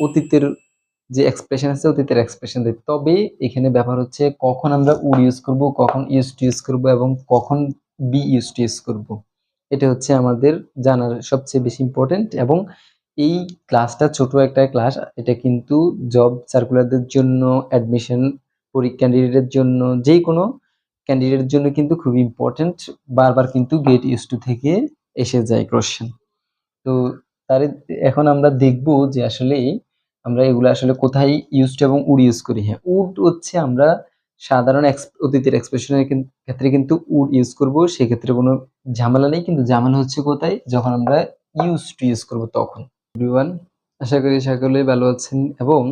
অতীতের যে এক্সপ্রেশন আছে, অতীতের এক্সপ্রেশন দেয়। তবে এখানে ব্যাপার হচ্ছে কখন আমরা উড ইউজ করব, কখন ইউজ টু ইউজ করব এবং কখন বি ইউজ টু ইউজ করব। এটা হচ্ছে আমাদের জানার সবচেয়ে বেশি ইম্পর্টেন্ট এবং এই ক্লাসটা ছোট একটা ক্লাস এটা কিন্তু জব সার্কুলারদের জন্য অ্যাডমিশন ক্যান্ডিডেটের জন্য যে কোনো ক্যান্ডিডেটের জন্য কিন্তু খুব ইম্পর্টেন্ট বারবার কিন্তু গেট ইউজ টু থেকে এসে যায় কোশ্চেন তো তার এখন আমরা দেখব যে আসলে আমরা এগুলো আসলে কোথায় ইউজড এবং উড ইউজ করি। হ্যাঁ উড হচ্ছে আমরা সাধারণ অতীতের এক্সপ্রেশনের ক্ষেত্রে কিন্তু উড ইউজ করব, সেক্ষেত্রে কোনো ঝামেলা নেই, কিন্তু ঝামেলা হচ্ছে কোথায়? যখন আমরা ইউজ টু ইউজ করব তখন। আশা করি সকলেই ভালো আছেন এবং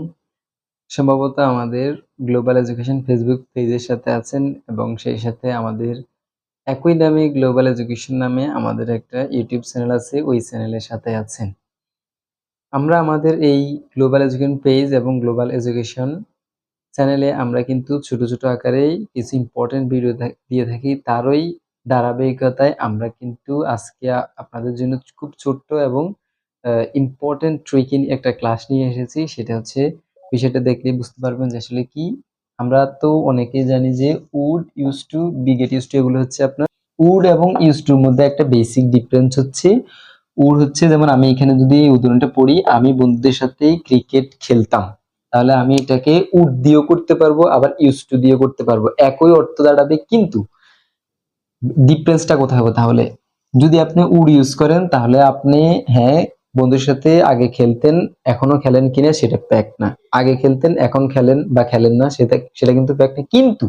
সম্ভবত আমাদের গ্লোবাল এডুকেশন ফেসবুক পেজের সাথে আছেন এবং সেই সাথে আমাদের একই গ্লোবাল এডুকেশন নামে আমাদের একটা ইউটিউব চ্যানেল আছে, ওই চ্যানেলের সাথে আছেন। আমরা আমাদের এই গ্লোবাল এডুকেশন পেজ এবং গ্লোবাল এডুকেশন চ্যানেলে আমরা কিন্তু ছোট ছোট আকারেই কিছু ইম্পর্টেন্ট ভিডিও দিয়ে থাকি। তারই ধারাবাহিকতায় আমরা কিন্তু আজকে আপনাদের জন্য খুব ছোট্ট এবং ইম্পর্টেন্ট ট্রিকিং একটা ক্লাস নিয়ে এসেছি। সেটা হচ্ছে বিষয়টা দেখলে বুঝতে পারবেন যে আসলে কি আমরা তো অনেকেই জানি যে would use to be get use to এগুলো হচ্ছে আপনার উড এবং ইউজ টুর মধ্যে একটা বেসিক ডিফারেন্স হচ্ছে। উড হচ্ছে যেমন আমি এখানে যদি এই উদাহরণটা পড়ি, আমি বন্ধুদের সাথে ক্রিকেট খেলতাম। তাহলে আমি এটাকে উড দিয়েও করতে পারব, আবার ইউজ টু দিয়েও করতে পারব। একই অর্থ দাঁড়াবে কিন্তু ডিফারেন্সটা কোথায় হবে তাহলে? যদি আপনি উড ইউজ করেন, তাহলে আপনি হ্যাঁ বন্ধুর সাথে আগে খেলতেন, এখনও খেলেন কিনা সেটা প্যাক না। আগে খেলতেন, এখন খেলেন বা খেলেন না, সেটা সেটা কিন্তু প্যাক না। কিন্তু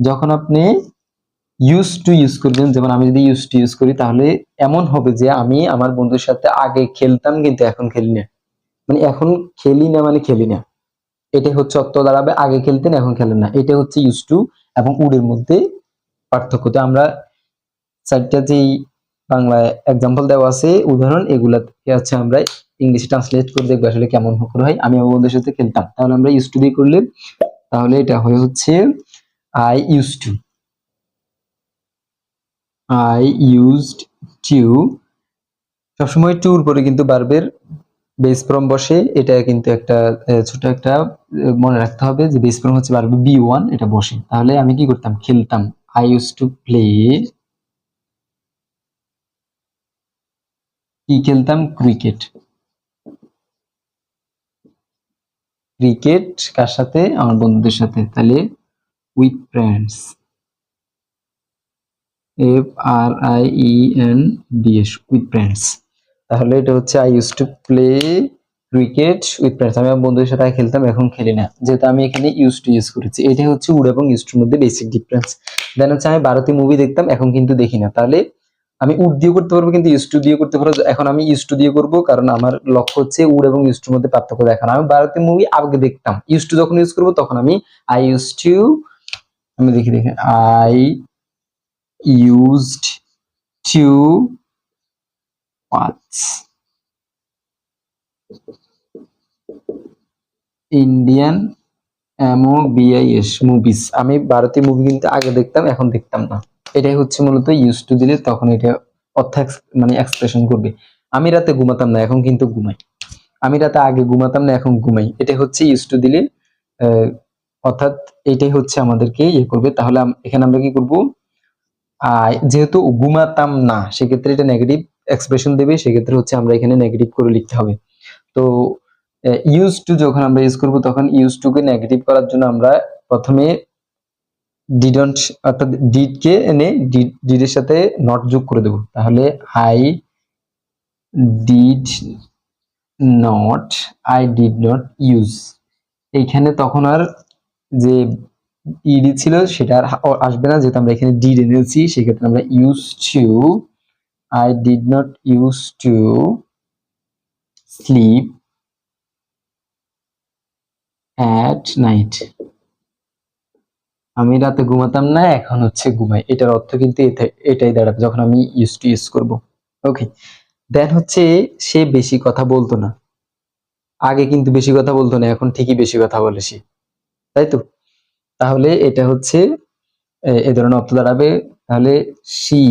যখন আপনি ইউজ টু ইউজ করবেন, যেমন আমি যদি ইউজ টু ইউজ করি, তাহলে এমন হবে যে আমি আমার বন্ধুর সাথে আগে খেলতাম কিন্তু এখন খেলি না। মানে এখন খেলি না মানে খেলি না। এটা হচ্ছে অর্থ দাঁড়াবে, আগে খেলতেন, এখন খেলেন না। এটা হচ্ছে ইউজ টু এবং উডের মধ্যে পার্থক্য তো আমরা চারটা যেই বাংলায় এক্সাম্পল দেওয়া আছে, উদাহরণ এগুলা থেকে হচ্ছে আমরা ইংলিশে ট্রান্সলেট করে দেখব আসলে কেমন করে হয়। আমি আমার বন্ধুদের সাথে খেলতাম। তাহলে আমরা ইউজ টু দিয়ে করলে, তাহলে এটা হয়ে হচ্ছে I use to I used to সবসময় টুর পরে কিন্তু বারবের বেস ফর্ম বসে, এটা কিন্তু একটা ছোট একটা মনে রাখতে হবে যে বেস ফর্ম হচ্ছে বারবে বি ওয়ান এটা বসে। তাহলে আমি কি করতাম? খেলতাম। আই ইউজ টু প্লে কি খেলতাম? ক্রিকেট ক্রিকেট কার সাথে? আমার বন্ধুদের সাথে। তাহলে with friends F R I E N D S with friends তাহলে এটা হচ্ছে I use to play cricket with friends আমি আমার বন্ধুদের সাথে খেলতাম, এখন খেলি না। যেহেতু আমি এখানে ইউজ টু ইউজ করেছি। এটাই হচ্ছে উড এবং ইউজ টুর মধ্যে বেসিক ডিফারেন্স দেন হচ্ছে আমি ভারতীয় মুভি দেখতাম, এখন কিন্তু দেখি না। তাহলে আমি উড দিয়ে করতে পারব, কিন্তু ইউজ টু দিয়ে করতে পারব। এখন আমি ইউজ টু দিয়ে করব, কারণ আমার লক্ষ্য হচ্ছে উড এবং ইউজ টুর মধ্যে পার্থক্য দেখানো। আমি ভারতীয় মুভি আগে দেখতাম। ইউজ টু যখন ইউজ করব, তখন আমি আই ইউজ টু আমি দেখি দেখি I used to watch Indian M O BIS movies আমি ভারতীয় মুভি কিন্তু আগে দেখতাম, এখন দেখতাম না। এটাই হচ্ছে মূলত ইউজ টু দিলে তখন এটা অর্থ ex- মানে এক্সপ্রেশন করবে। আমি রাতে ঘুমাতাম না, এখন কিন্তু ঘুমাই। আমি রাতে আগে ঘুমাতাম না, এখন ঘুমাই। এটা হচ্ছে ইউজ টু দিলে অর্থাৎ এটাই হচ্ছে আমাদেরকে ইয়ে করবে। তাহলে এখানে আমরা কি করব? যেহেতু ঘুমাতাম না, সেক্ষেত্রে এটা নেগেটিভ এক্সপ্রেশন দেবে। সেক্ষেত্রে হচ্ছে আমরা এখানে নেগেটিভ করে লিখতে হবে। তো ইউজ টু যখন আমরা ইউজ করব, তখন ইউজ টুকে নেগেটিভ করার জন্য আমরা প্রথমে ডিডন্ট অর্থাৎ ডিড কে এনে ডিড এর সাথে নট যোগ করে দেব। তাহলে I did not I did not use এইখানে তখন আর যে ইডি ছিল সেটা আর আসবে না। যেহেতু আমরা এখানে ডিড এনেছি, সেক্ষেত্রে আমরা use to I did not use to sleep at night আমি রাতে ঘুমাতাম না, এখন হচ্ছে ঘুমাই। এটার অর্থ কিন্তু এটাই- দাঁড়াবে, যখন আমি ইউজ টু ইউজ করব। ওকে দেন হচ্ছে, সে বেশি কথা বলতো না। আগে কিন্তু বেশি কথা বলতো না, এখন ঠিকই বেশি কথা বলে সে। তাই তো? তাহলে এটা হচ্ছে, এ- ধরনের অর্থ দাঁড়াবে। তাহলে she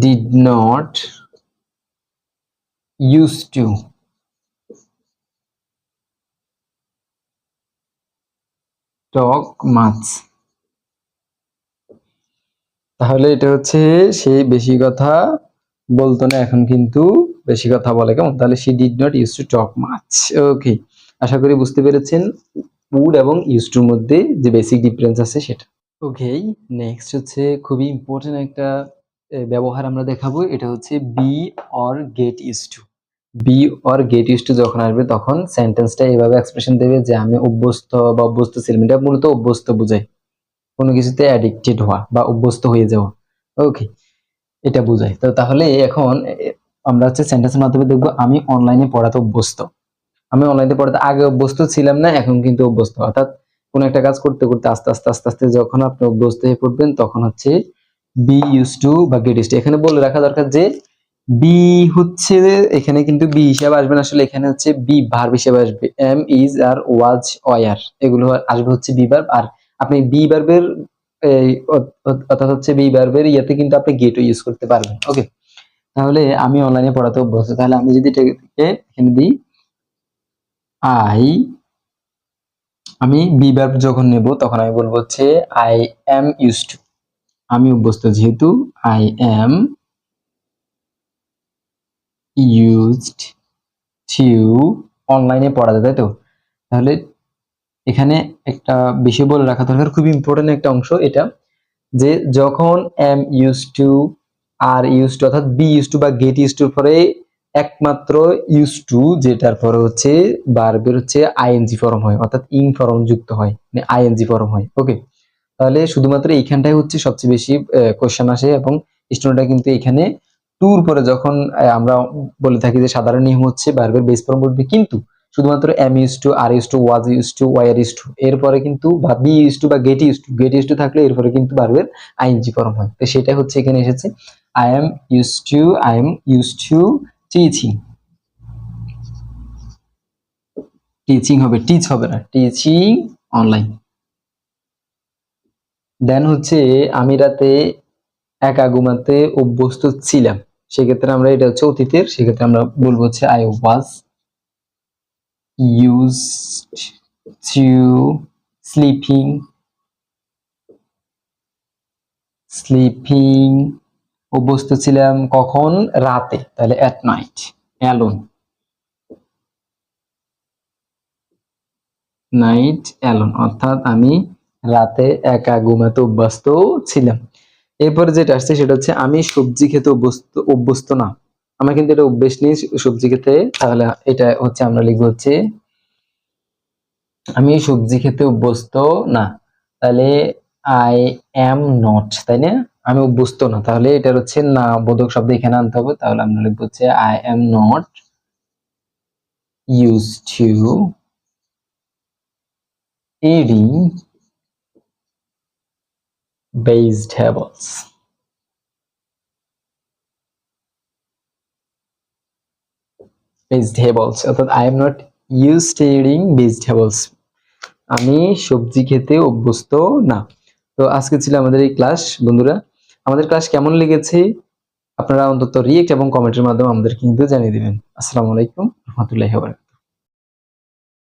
did not used to talk much. তাহলে এটা হচ্ছে সে বেশি কথা বলতো না, এখন কিন্তু বেশি কথা বলে, কেমন? তাহলে she did not use to talk much okay আশা করি বুঝতে পেরেছেন উড এবং ইউজ টুর মধ্যে যে বেসিক ডিফারেন্স আছে সেটা। ওকে নেক্সট হচ্ছে খুবই ইম্পর্টেন্ট একটা ব্যবহার আমরা দেখাবো, এটা হচ্ছে be or get use to be or get use to যখন আসবে, তখন সেন্টেন্সটা এভাবে এক্সপ্রেশন দেবে যে আমি অভ্যস্ত বা অভ্যস্ত ছিলাম। এটা মূলত অভ্যস্ত বোঝায়। কোনো কিছুতে অ্যাডিক্টেড হওয়া বা অভ্যস্ত হয়ে যাওয়া। ওকে এটা বোঝায়। তো তাহলে এখন আমরা হচ্ছে সেন্টেন্সের মাধ্যমে দেখব, আমি অনলাইনে পড়াতে অভ্যস্ত। আমি অনলাইনে পড়াতে আগে অভ্যস্ত ছিলাম না, এখন কিন্তু অভ্যস্ত। অর্থাৎ কোনো একটা কাজ করতে করতে আস্তে আস্তে আস্তে আস্তে যখন আপনি অভ্যস্ত হয়ে পড়বেন, তখন হচ্ছে বি ইউজ টু বা গেট ইউজ টু এখানে বলে রাখা দরকার যে বি হচ্ছে এখানে কিন্তু বি হিসাবে আসবে না, আসলে এখানে হচ্ছে বি ভার্ব হিসাবে আসবে। Am is are was were এগুলো আসবে হচ্ছে বি ভার্ব আর আপনি বি ভার্বের অর্থাৎ হচ্ছে বি ভার্বের ইয়াতে কিন্তু আপনি গেটও ইউজ করতে পারবেন ওকে তাহলে আমি অনলাইনে পড়াতে অভ্যস্ত, তাহলে আমি যদি এটাকে এখানে দিই আই আমি বি ভার্ব যখন নেব, তখন আমি বলব হচ্ছে আই এম ইউজ টু আমি অভ্যস্ত যেহেতু আই এম ইউজড টু অনলাইনে পড়া পড়াতে, তাই তো? তাহলে এখানে একটা বিষয় বলে রাখা দরকার খুব ইম্পর্টেন্ট একটা অংশ এটা, যে যখন am use to are use to অর্থাৎ বি ইউজ টু বা গেট ইউজ টুর পরে একমাত্র ইউজ টু যেটার পরে হচ্ছে বারবের হচ্ছে আইএনজি ফর্ম হয়, অর্থাৎ ইং ফর্ম যুক্ত হয় মানে আইএনজি ফর্ম হয় ওকে তাহলে শুধুমাত্র এইখানটাই হচ্ছে সবচেয়ে বেশি কোশ্চেন আসে এবং স্টুডেন্টরা কিন্তু এখানে টুর পরে যখন আমরা বলে থাকি যে সাধারণ নিয়ম হচ্ছে বারবের বেস ফর্ম বলবে। কিন্তু শুধুমাত্র am use to are use to was use to were use to এরপরে কিন্তু বা বি ইউজ টু বা get use to get use to থাকলে এরপরে কিন্তু বারবের আইএনজি ফর্ম হয়। তো সেটা হচ্ছে এখানে এসেছে I am use to I am use to teaching teaching হবে টিচ হবে না টিচিং অনলাইন দেন হচ্ছে আমি রাতে একা ঘুমাতে অভ্যস্ত ছিলাম। সেক্ষেত্রে আমরা এটা হচ্ছে অতীতের, সেক্ষেত্রে আমরা বলব হচ্ছে I was used to sleeping sleeping অভ্যস্ত ছিলাম কখন? রাতে, তাহলে at night alone. Night alone. অর্থাৎ আমি রাতে একা ঘুমাতে অভ্যস্ত ছিলাম। এরপরে যেটা আসছে সেটা হচ্ছে, আমি সবজি খেতে অভ্যস্ত অভ্যস্ত না। আমার কিন্তু এটা অভ্যেস নেই সবজি খেতে। তাহলে এটা হচ্ছে আমরা লিখব হচ্ছে, আমি সবজি খেতে অভ্যস্ত না। তাহলে আই অ্যাম নট তাই না? আমি অভ্যস্ত না। তাহলে এটার হচ্ছে না বোধক শব্দ এখানে আনতে হবে। তাহলে আমরা লিখব হচ্ছে I am not use to eating vegetables vegetables অর্থাৎ I am not use to eating vegetables আমি সবজি খেতে অভ্যস্ত না। তো আজকে ছিল আমাদের এই ক্লাস বন্ধুরা। আমাদের ক্লাস কেমন লেগেছে? আপনারা অন্তত রিয়েক্ট এবং কমেন্টের মাধ্যমে আমাদের কিন্তু জানিয়ে দিবেন। আসসালামু আলাইকুম, রহমতুল্লাহি